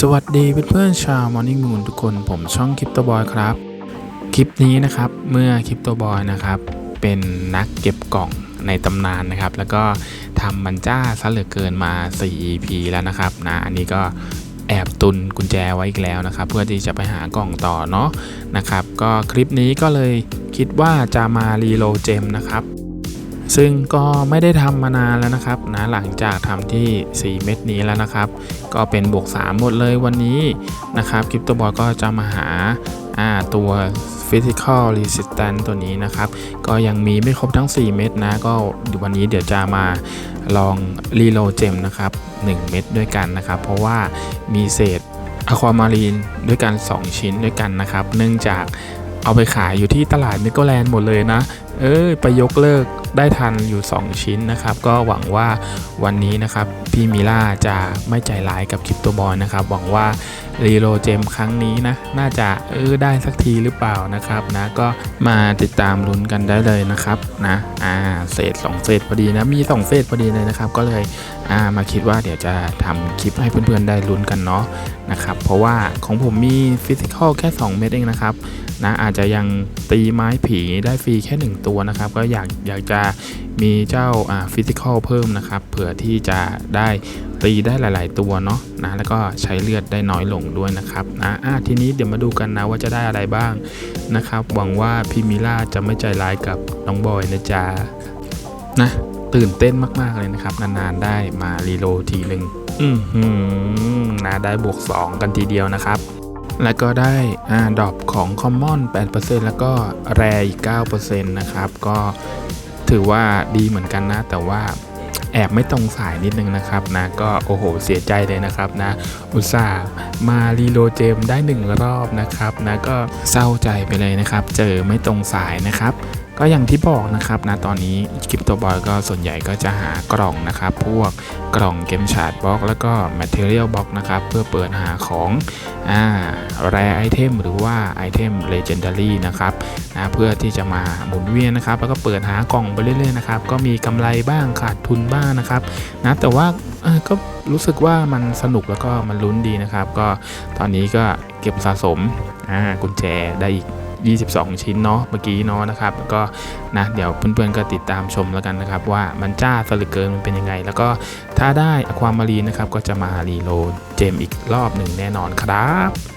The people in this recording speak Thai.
สวัสดีเพื่อนๆชาว Morning Moon ทุกคนผมช่องคริปโตบอยครับ คลิปนี้นะครับเมื่อคริปโตบอยนะครับเป็นนักเก็บกล่องในตำนานนะครับ แล้วก็ทำมันจ้าซะเหลือเกินมา 4 EP แล้วนะครับนะอันนี้ก็แอบตุนกุญแจไว้อีกแล้วนะครับ เพื่อที่จะไปหากล่องต่อเนาะนะครับ ก็คลิปนี้ก็เลยคิดว่าจะมารีโลเจมนะครับ ซึ่งก็ไม่ได้ทำมานานแล้วนะครับนะหลังจากทำที่ 4 เม็ดนี้แล้วนะครับ ก็เป็นบวก 3 หมดเลยวันนี้นะครับคริปโตบอยก็จะมาหาาตัว Physical Resistance ตัวนี้นะครับ ก็ยังมีไม่ครบทั้ง 4 เม็ดนะ ก็วันนี้เดี๋ยวจะมาลองรีโลเจมนะครับ 1 เม็ดด้วยกันนะครับ เพราะว่ามีเศษอะความารีนด้วยกัน 2 ชิ้นด้วยกันนะครับ เนื่องจากเอาไปขายอยู่ที่ตลาดมิโกแลนด์หมดเลยนะ เอ้ยไปยกเลิก ได้ทันอยู่ 2 ชิ้นนะครับ ก็หวังว่าวันนี้นะครับพี่มิล่าจะไม่ใจร้ายกับคริปโตบอลนะครับ หวังว่ารีโลเจมครั้งนี้นะน่าจะเออได้สักทีหรือเปล่านะครับนะก็มาติดตามลุ้นกันได้เลยนะครับนะอ่าเศษ2เศษพอดีนะมี 2 เศษพอดีเลยนะครับ ก็เลยอ่ามาคิดว่าเดี๋ยวจะทำคลิปให้เพื่อนๆได้ลุ้นกันเนาะนะครับเพราะว่าของผมมีฟิสิกอลแค่ 2 เม็ดเองนะครับนะอาจจะยังตีไม้ผีได้ฟรีแค่ 1 ตัวนะครับ ก็อยากอยากจะมีเจ้าฟิสิกอลเพิ่มนะครับ เผื่อที่จะได้ตีได้หลาย ๆ ตัวเนาะนะแล้วก็ใช้เลือดได้น้อยลงด้วยนะครับนะอะทีนี้เดี๋ยวมาดูกันนะว่าจะได้อะไรบ้างนะครับ หวังว่าพี่มิล่าจะไม่ใจร้ายกับน้องบอยนะจ๊ะนะตื่นเต้นมาก ๆ เลยนะครับ นาน ๆ ได้มารีโลทีหนึ่งอือหือนะได้บวก 2 กันทีเดียวนะครับแล้วก็ได้อ่าดรอปของ Common 8%แล้วก็แรอีก 9%นะครับ ก็ ถือว่าดีเหมือนกันนะ แต่ว่าแอบไม่ตรงสายนิดนึงนะครับนะ ก็โอ้โหเสียใจเลยนะครับนะ อุตส่าห์มารีโลเจมได้หนึ่งรอบนะครับนะก็เศร้าใจไปเลยนะครับ เจอไม่ตรงสายนะครับก็อย่างที่บอกนะครับนะตอนนี้คริปโตบอยก็ส่วนใหญ่ก็จะหากล่องนะครับ พวกกล่องเกมชาร์ดบล็อกแล้วก็ Material Box นะครับ เพื่อเปิดหาของอ่า แรไอเทมหรือว่าไอเทม Legendary นะครับนะเพื่อที่จะมาหมุนเวียนนะครับ แล้วก็เปิดหากล่องไปเรื่อยๆนะครับก็มีกำไรบ้างขาดทุนบ้างนะครับนะแต่ว่าก็รู้สึกว่ามันสนุกแล้วก็มันลุ้นดีนะครับ ก็ตอนนี้ก็เก็บสะสมกุญแจได้อีก22 ชิ้นเนาะเมื่อกี้เนาะนะครับแล้วก็นะเดี๋ยวเพื่อนๆก็ติดตามชมแล้วกันนะครับ ว่ามันจ้าสลึกเกินมันเป็นยังไง แล้วก็ถ้าได้ความมารีนะครับก็จะมารีโลเจมอีกรอบหนึ่งแน่นอนครับ